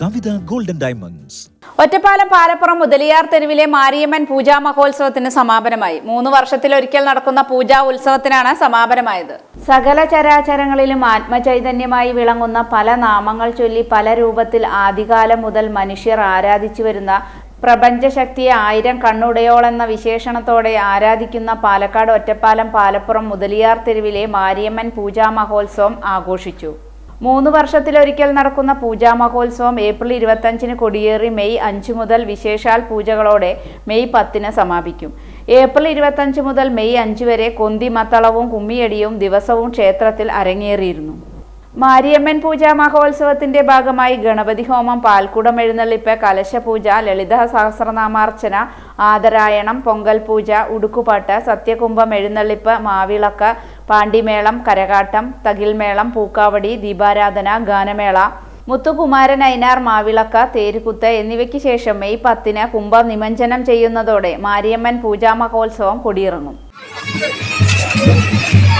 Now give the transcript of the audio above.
കവിത golden diamonds Ottapalam Palappuram Mudaliar തെരുവിലെ മാരിയമ്മൻ പൂജാ മഹോത്സവത്തിന് സമാപനമായി. മൂന്ന് വർഷത്തിലൊരിക്കൽ നടക്കുന്ന പൂജാ ഉത്സവത്തിനാണ് സമാപനമായത്. സകല ചരാചരങ്ങളിലും ആത്മചൈതന്യമായി വിളങ്ങുന്ന പല നാമങ്ങൾ ചൊല്ലി പല രൂപത്തിൽ ആദികാലം മുതൽ മനുഷ്യർ ആരാധിച്ചു വരുന്ന പ്രപഞ്ചശക്തിയെ ആയിരം കണ്ണുടയോളെന്ന വിശേഷണത്തോടെ ആരാധിക്കുന്ന പാലക്കാട് ഒറ്റപ്പാലം പാലപ്പുറം മുതലിയാർ തെരുവിലെ മാരിയമ്മൻ പൂജാ മഹോത്സവം ആഘോഷിച്ചു. മൂന്ന് വർഷത്തിലൊരിക്കൽ നടക്കുന്ന പൂജാ മഹോത്സവം ഏപ്രിൽ ഇരുപത്തഞ്ചിന് കൊടിയേറി മെയ് അഞ്ച് മുതൽ വിശേഷാൽ പൂജകളോടെ മെയ് പത്തിന് സമാപിക്കും. ഏപ്രിൽ ഇരുപത്തഞ്ച് മുതൽ മെയ് അഞ്ച് വരെ കൊന്തി മത്തളവും കുമ്മിയടിയും ദിവസവും ക്ഷേത്രത്തിൽ അരങ്ങേറിയിരുന്നു. മാരിയമ്മൻ പൂജാ മഹോത്സവത്തിന്റെ ഭാഗമായി ഗണപതി ഹോമം പാൽക്കുടം എഴുന്നള്ളിപ്പ് കലശപൂജ ലളിത സഹസ്രനാമാർച്ചന ആദരായണം പൊങ്കൽ പൂജ ഉടുക്കുപാട്ട് സത്യകുംഭം എഴുന്നള്ളിപ്പ് മാവിളക്ക് പാണ്ടിമേളം കരകാട്ടം തകിൽമേളം പൂക്കാവടി ദീപാരാധന ഗാനമേള മുത്തുകുമാരൻ അയനാർ മാവിളക്ക തേരുകുത്ത് എന്നിവയ്ക്ക് ശേഷം മെയ് പത്തിന് കുംഭം നിമഞ്ജനം ചെയ്യുന്നതോടെ മാരിയമ്മൻ പൂജാ മഹോത്സവം കൊടിയിറങ്ങും ും.